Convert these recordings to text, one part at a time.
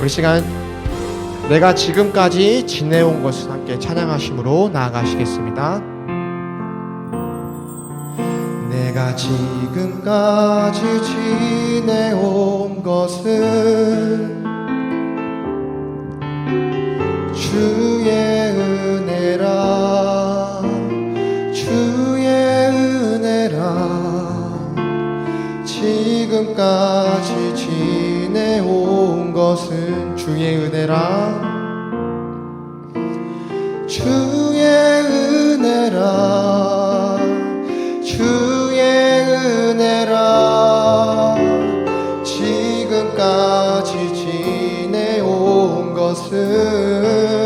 우리 시간 내가 지금까지 지내온 것을 함께 찬양하심으로 나아가시겠습니다. 내가 지금까지 지내온 것은 주의 은혜라 주의 은혜라 지금까지 것은 주의 은혜라. 주의 은혜라. 주의 은혜라. 지금까지 지내온 것은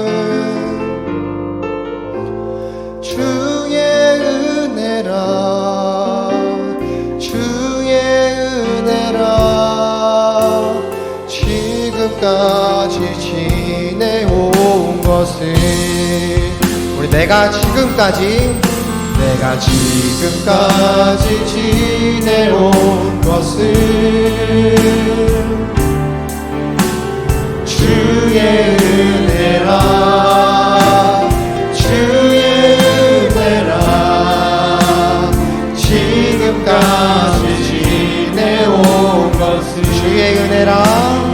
지금까지 지내온 것을 우리 내가 지금까지 내가 지금까지 지내온 것을 주의 은혜라 주의 은혜라. 지금까지 지내온 것을 주의 은혜라.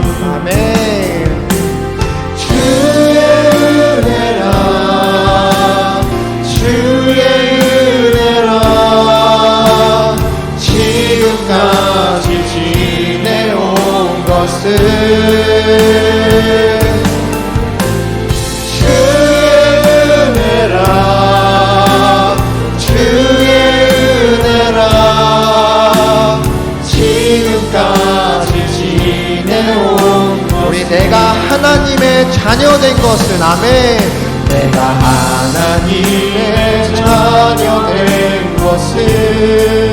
것은 아멘. 내가 하나님의 자녀 된 것은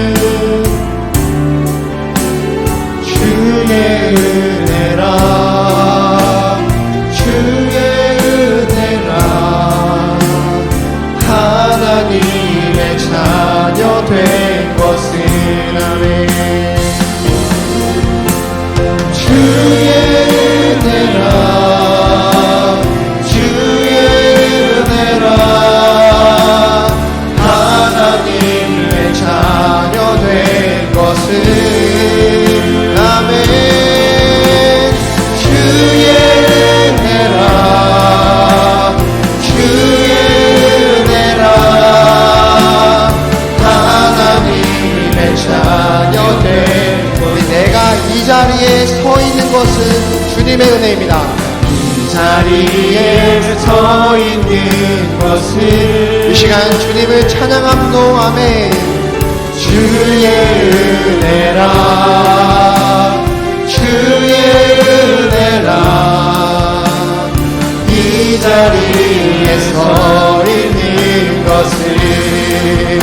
sabia escolhe me, gostei.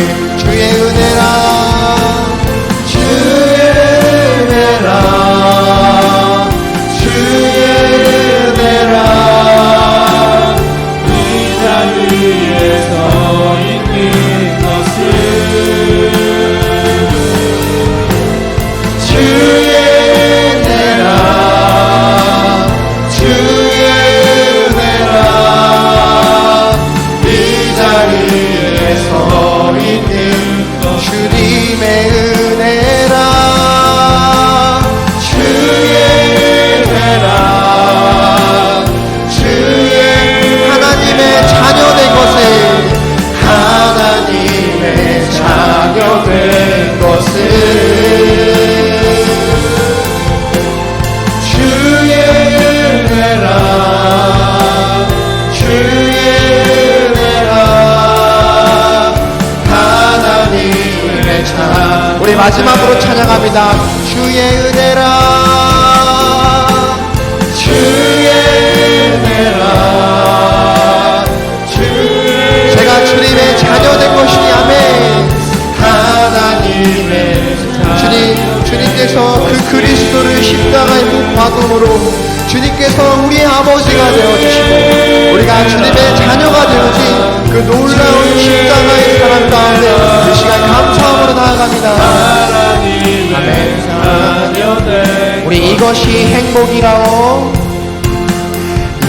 우리 이것이 행복이라오.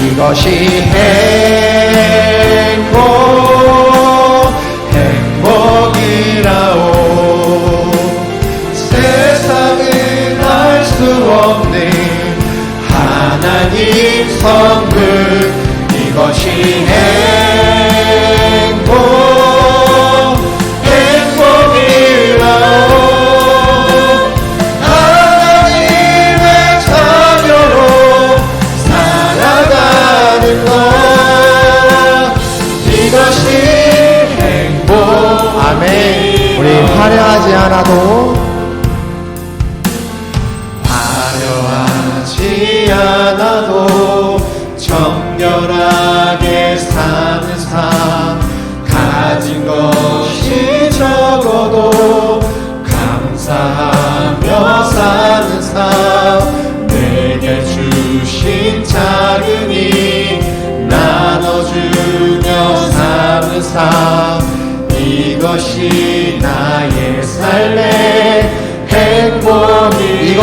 이것이 행복 행복이라오. 세상은 알 수 없는 하나님 성품 이것이 행복. 화려하지 않아도 화려하지 않아도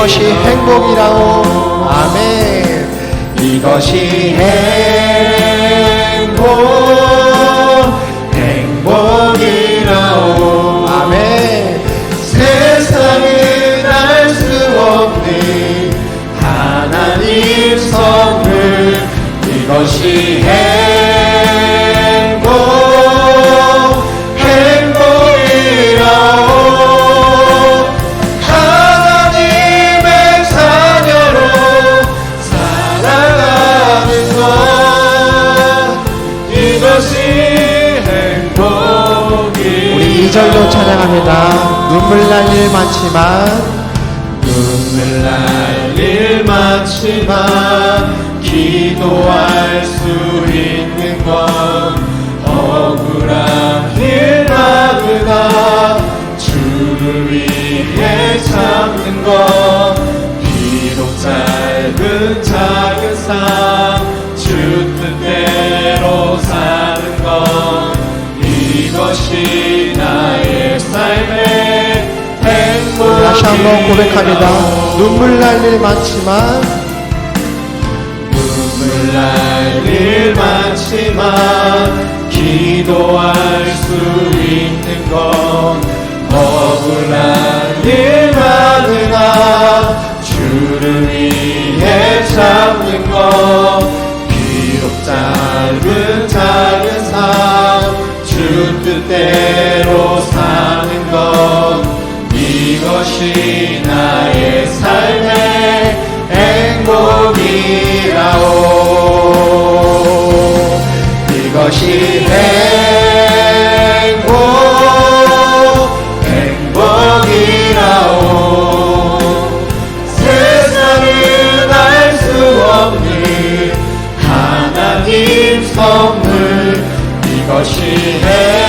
이 이것이 행복이라고. 아멘. 이것이 행복 많지만 눈물 날일 많지만 기도할 수 있는 건 억울한 일 많으나 주를 위해 참는 것 비록 짧은 작은 삶주 뜻대로 사는 것 이것이 한번 고백합니다. 눈물 날 일 많지만. 눈물 날 일 많지만 기도할 수 있는 건 억울한 일 많으나 주를 위해 참는 것 이것이 나의 삶의 행복이라오. 이것이 행복 행복이라오. 세상은 알 수 없는 하나님 선물 이것이 행복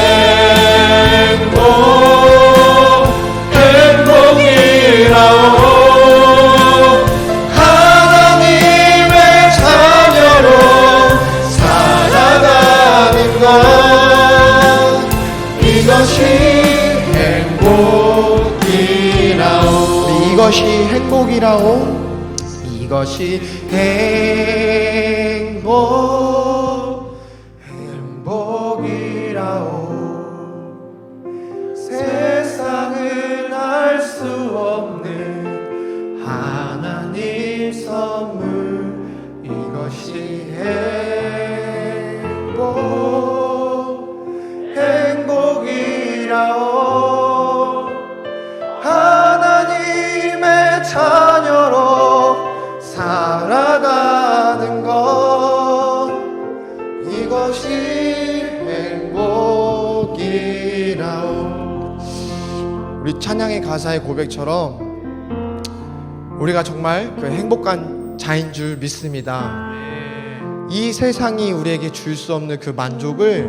우리 찬양의 가사의 고백처럼 우리가 정말 그 행복한 자인 줄 믿습니다. 이 세상이 우리에게 줄 수 없는 그 만족을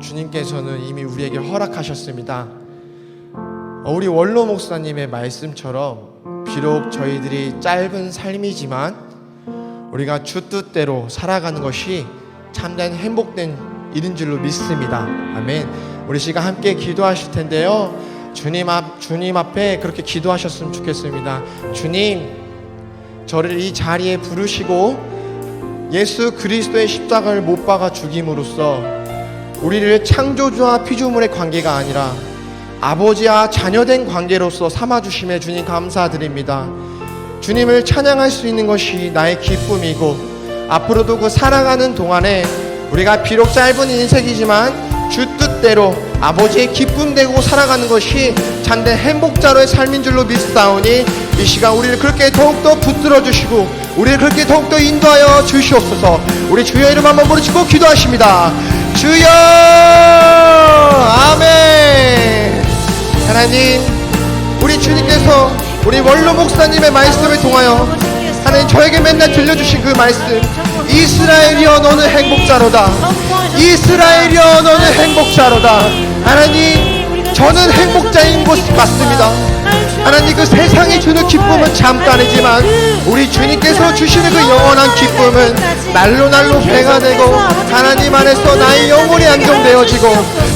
주님께서는 이미 우리에게 허락하셨습니다. 어, 우리 원로 목사님의 말씀처럼 비록 저희들이 짧은 삶이지만 우리가 주 뜻대로 살아가는 것이 참된 행복된 일인 줄로 믿습니다. 아멘. 우리 시간 함께 기도하실 텐데요. 주님 앞 주님 앞에 그렇게 기도하셨으면 좋겠습니다. 주님, 저를 이 자리에 부르시고 예수 그리스도의 십자가를 못 박아 죽임으로써 우리를 창조주와 피조물의 관계가 아니라 아버지와 자녀된 관계로서 삼아주심에 주님 감사드립니다. 주님을 찬양할 수 있는 것이 나의 기쁨이고 앞으로도 그 살아가는 동안에 우리가 비록 짧은 인생이지만 주 뜻대로 아버지의 기쁨 되고 살아가는 것이 참된 행복자로의 삶인 줄로 믿사오니 이 시간 우리를 그렇게 더욱더 붙들어 주시고 우리를 그렇게 더욱더 인도하여 주시옵소서. 우리 주여 이름 한번 부르시고 기도하십니다. 주여! 아멘! 하나님 우리 주님께서 우리 원로 목사님의 말씀을 통하여 하나님 저에게 맨날 들려주신 그 말씀. 이스라엘이여 너는 행복자로다 이스라엘이여 너는 행복자로다. 하나님 저는 행복자인 것 같습니다. 하나님 그 세상이 주는 기쁨은 잠깐이지만 우리 주님께서 주시는 그 영원한 기쁨은 날로 날로 배가 되고 하나님 안에서 나의 영혼이 안정되어지고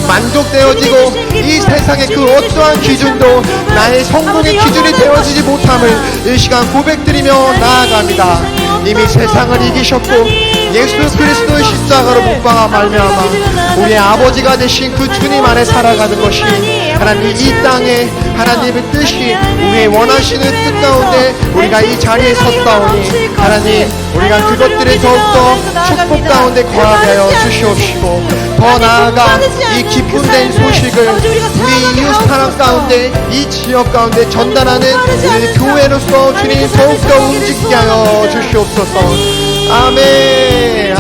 만족되어지고 이 세상의 그 어떠한 기준도 나의 성공의 기준이 되어지지 못함을 이 시간 고백드리며 나아갑니다. 이미 세상을 이기셨고 예수 그리스도의 십자가로 못 박아 말미암아 우리 아버지가 되신 그 주님 안에 살아가는 것이 하나님 이 땅에 하나님의 뜻이 우리의 원하시는 뜻 가운데 우리가 이 자리에 섰다오니 하나님 우리가 그것들을 더욱더 축복 가운데 거하게 하여 주시옵시고 더 나아가 이 기쁨된 소식을 우리 이웃 사람 가운데 이 지역 가운데 전달하는 우리 교회로서 주님 더욱더 움직이게 하여 주시옵소서 아멘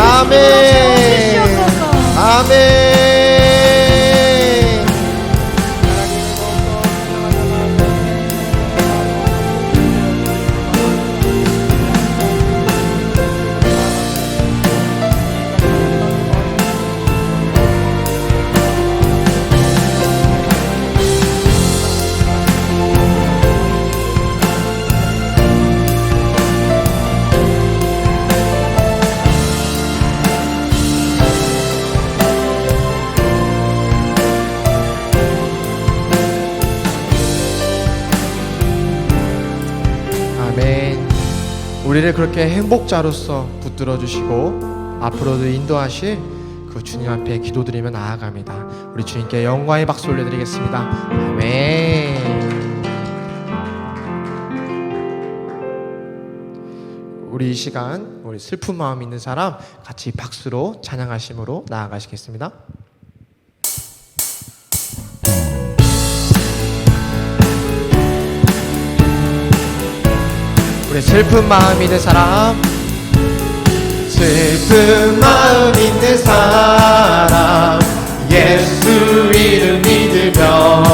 그렇게 행복자로서 붙들어 주시고 앞으로도 인도하실 그 주님 앞에 기도드리며 나아갑니다. 우리 주님께 영광의 박수 올려드리겠습니다. 아멘. 우리 이 시간 우리 슬픈 마음 있는 사람 같이 박수로 찬양하심으로 나아가시겠습니다. 슬픈 마음 있는 사람. 슬픈 마음 있는 사람. 예수 이름 믿으면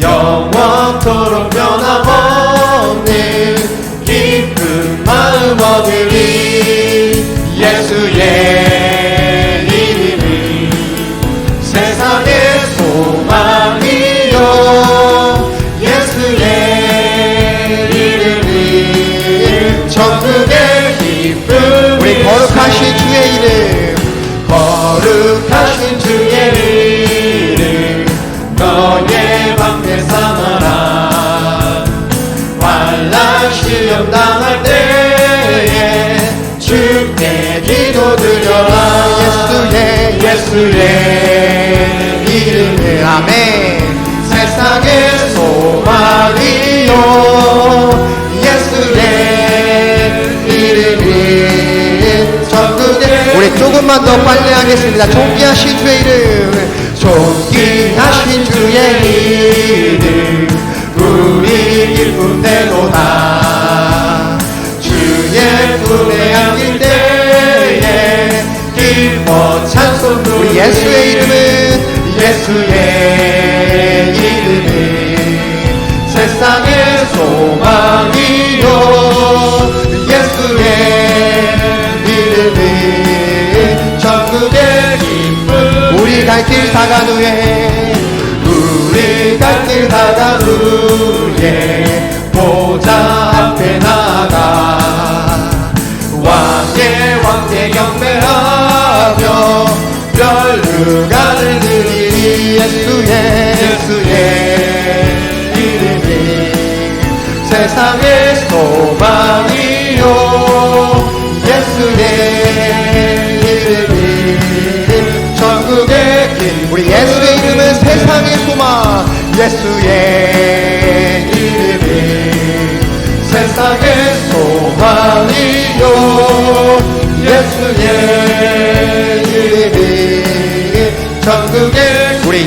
영원토록 변함없는 기쁜 마음 얻으리. 예수의 예수의 이름을 아멘. 세상의 소망이요. 예수의 이름이 전국에 우리 조금만 더 빨리 하겠습니다. 존귀하신 주의 이름. 존귀하신 주의 이름. 우리 기쁨 되도다 예수의 이름은 예수의 이름은 세상의 소망이요. 예수의 이름은 전국의 기쁨. 우리 갈 길 다간 후에 우리 갈 길 다간 후에 수가를 드리 예수의 예수의 이름이 세상의 소망이요. 예수의 이름이 천국의 길. 우리 예수의 이름은 세상의 소망. 예수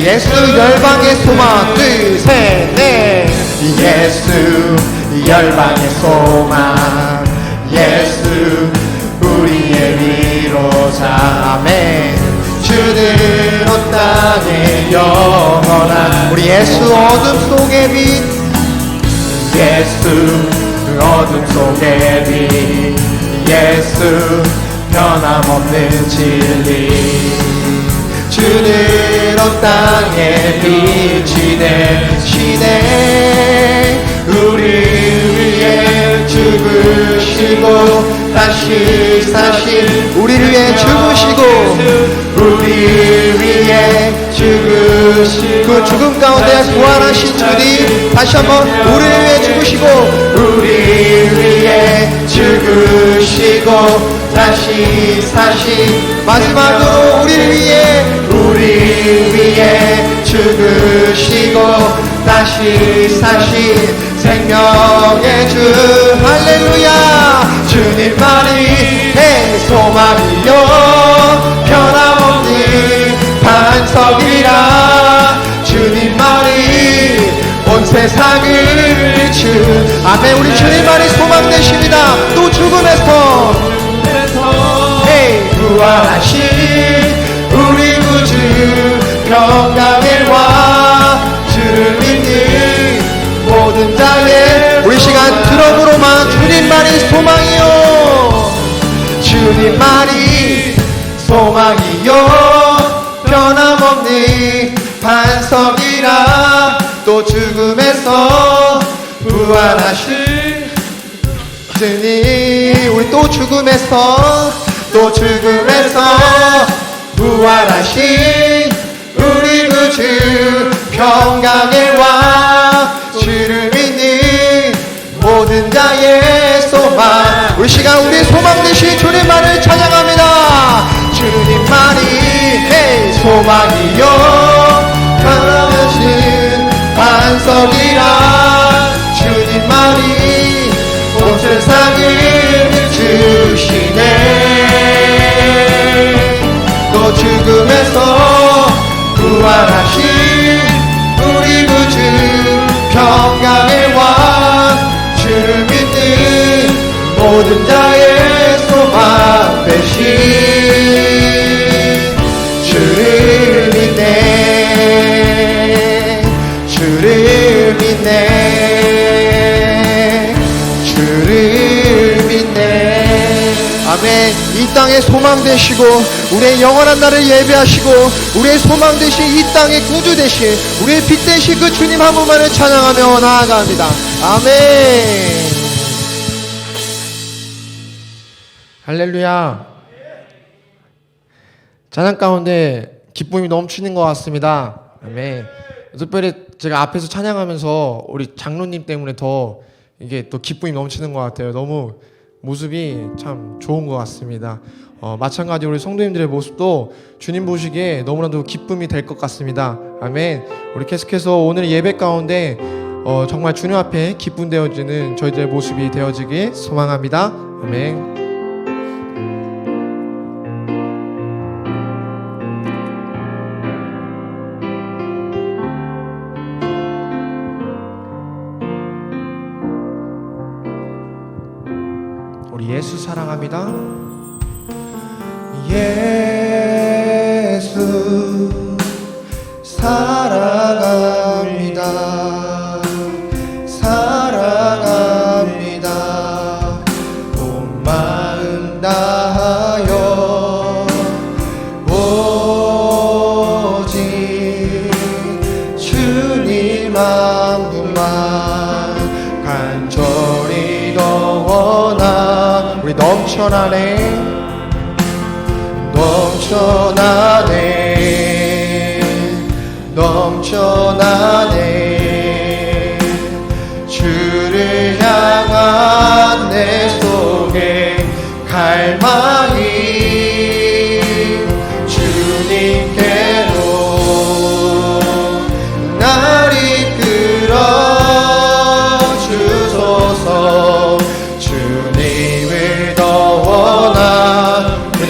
예수 열방의 소망 둘셋넷. 예수 열방의 소망. 예수 우리의 위로자. 아멘. 주는 온 땅에 영원한 우리 예수 어둠 속의 빛. 예수 어둠 속의 빛. 예수 변함없는 진리. 주는 온 땅에 빛이 되시네. 우리 위해 죽으시고 다시 사신 우리를 위해 죽으시고 우리 위해 죽으시고 그 죽음 가운데 부활하신 주님 다시 한번 우리를 위해 죽으시고 우리 위해 죽으시고 다시 사신 마지막으로 우리를 위해 우리 위해 죽으시고 다시 사신 생명의 주 할렐루야. 주님만이 내 소망이요. 변함없는 반석이라. 주님만이 온 세상을 주 아멘. 우리 주님만이 소망 되십니다. 또 죽음에서 부활하신 우리 구주 평강의 왕 주를 믿는 모든 자의 우리 시간 드럼으로만 주님만이 소망이요. 주님만이 소망이요. 변함없는 반석이라 또 죽음에서 부활하신 주님. 우리 또 죽음에서 또 죽음에서 부활하신 우리 구주 평강의 왕 주를 믿는 모든 자의 소망. 우리 시간 우리 소망 되신 주님만을 찬양합니다. 주님만이 내 소망이요 죽음에서 부활하신 우리 구주 평강의 왕 주를 믿는 모든 자의 소망 되신 주를 믿네 주를 믿네 주를 믿네. 아멘. 이 땅의 소망 되시고 우리의 영원한 날을 예배하시고 우리의 소망 되신 이 땅의 구주 되신 우리의 빛 되신 그 주님 한 분만을 찬양하며 나아갑니다. 아멘. 할렐루야. 찬양 가운데 기쁨이 넘치는 것 같습니다. 아멘. 특별히 제가 앞에서 찬양하면서 우리 장로님 때문에 더 이게 또 기쁨이 넘치는 것 같아요. 너무 모습이 참 좋은 것 같습니다. 어, 마찬가지로 우리 성도님들의 모습도 주님 보시기에 너무나도 기쁨이 될 것 같습니다. 아멘. 우리 계속해서 오늘 예배 가운데 어, 정말 주님 앞에 기쁨 되어지는 저희들의 모습이 되어지길 소망합니다. 아멘. 사랑합니다. 사랑합니다. 사랑합니다. 온 마음 다하여 오직 주님 한 분만 간절히 더 원하 우리 넘쳐나네 넘쳐나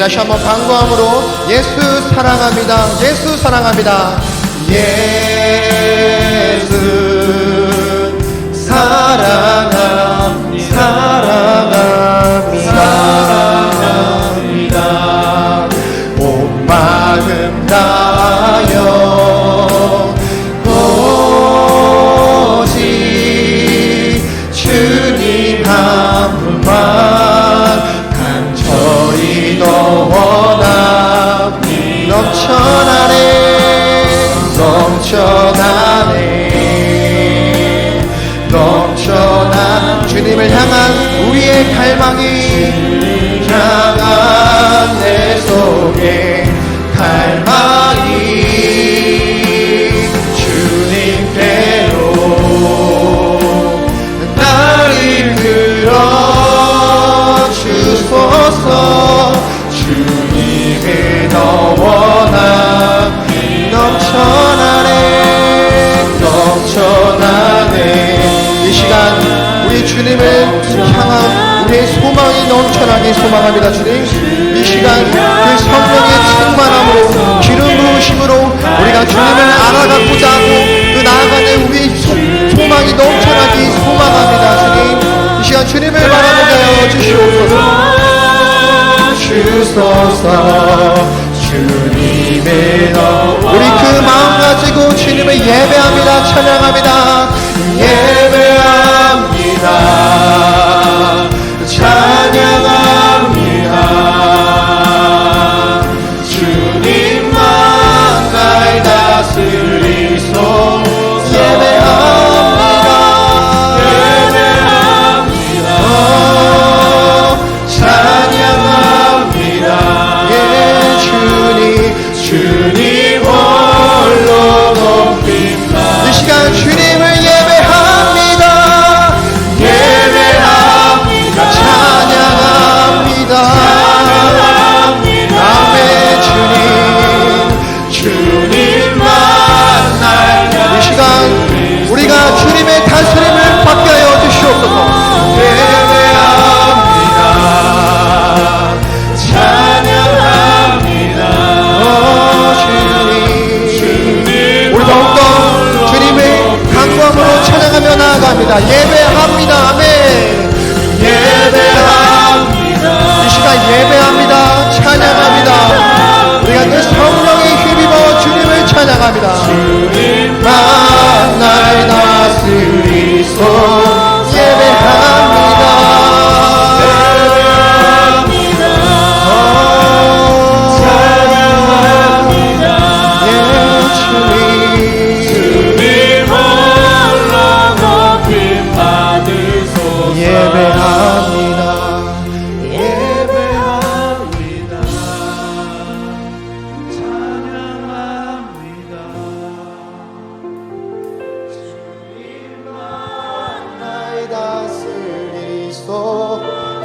다시 한번 반가움으로 예수 사랑합니다. 예수 사랑합니다. 예수 사랑합니다. 주님을 향한 우리의 갈망이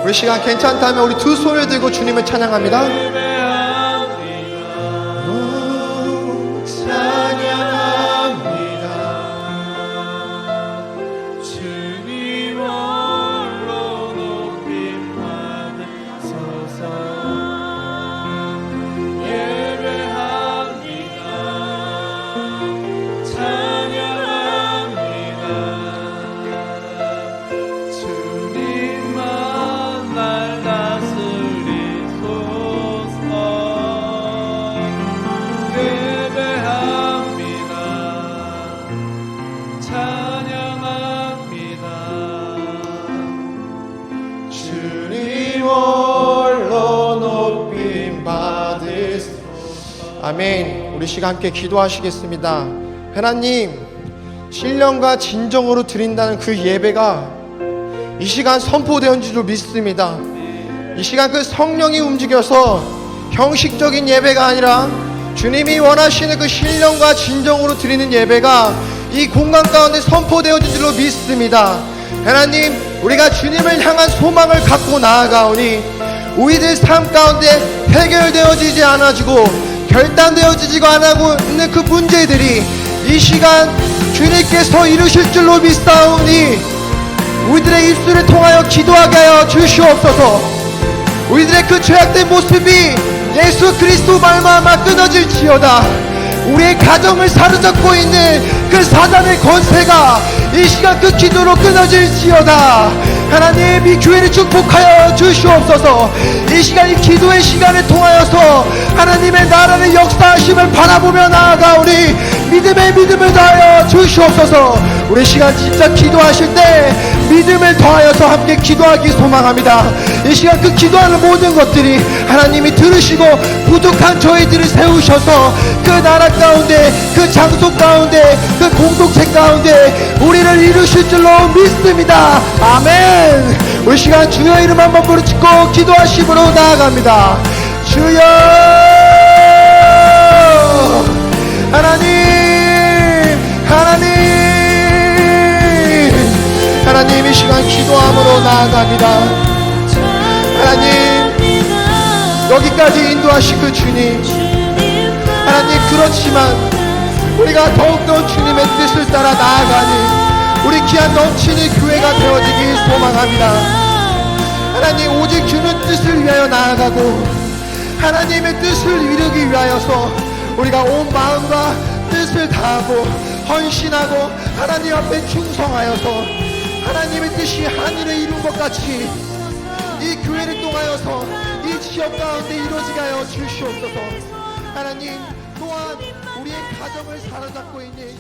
우리 시간 괜찮다면 우리 두 손을 들고 주님을 찬양합니다. 아멘. 우리 시간 함께 기도하시겠습니다. 하나님 신령과 진정으로 드린다는 그 예배가 이 시간 선포되는 줄로 믿습니다. 이 시간 그 성령이 움직여서 형식적인 예배가 아니라 주님이 원하시는 그 신령과 진정으로 드리는 예배가 이 공간 가운데 선포되어진 줄로 믿습니다. 하나님, 우리가 주님을 향한 소망을 갖고 나아가오니 우리들 삶 가운데 해결되어지지 않아지고 결단되어지지가 않고 있는 그 문제들이 이 시간 주님께서 이루실 줄로 믿사오니 우리들의 입술을 통하여 기도하게 하여 주시옵소서. 우리들의 그 죄악된 모습이 예수 그리스도 말마마 끊어질지어다. 우리의 가정을 사로잡고 있는 그 사단의 권세가 이 시간 그 기도로 끊어질지어다. 하나님 이 교회를 축복하여 주시옵소서. 이 시간 이 기도의 시간을 통하여서 하나님의 나라의 역사하심을 바라보며 나아가오니 믿음의 믿음을 다하여 주시옵소서. 우리 시간 진짜 기도하실 때 믿음을 더하여서 함께 기도하기 소망합니다. 이 시간 그 기도하는 모든 것들이 하나님이 들으시고 부족한 저희들을 세우셔서 그 나라 가운데 그 장소 가운데 그 공동체 가운데 우리를 이루실 줄로 믿습니다. 아멘. 우리 시간 주여 이름 한번 부르짖고 기도하심으로 나아갑니다. 주여 하나님 이 시간 기도함으로 나아갑니다. 하나님 여기까지 인도하신 그 주님. 하나님 그렇지만 우리가 더욱더 주님의 뜻을 따라 나아가니 우리 귀한 넘치는 교회가 되어지길 소망합니다. 하나님 오직 주는 뜻을 위하여 나아가고 하나님의 뜻을 이루기 위하여서 우리가 온 마음과 뜻을 다하고 헌신하고 하나님 앞에 충성하여서 하나님의 뜻이 하늘에 이룬 것 같이 이 교회를 통하여서 이 지역 가운데 이루어지게 하여 주시옵소서. 하나님 또한 우리의 가정을 사로잡고 있는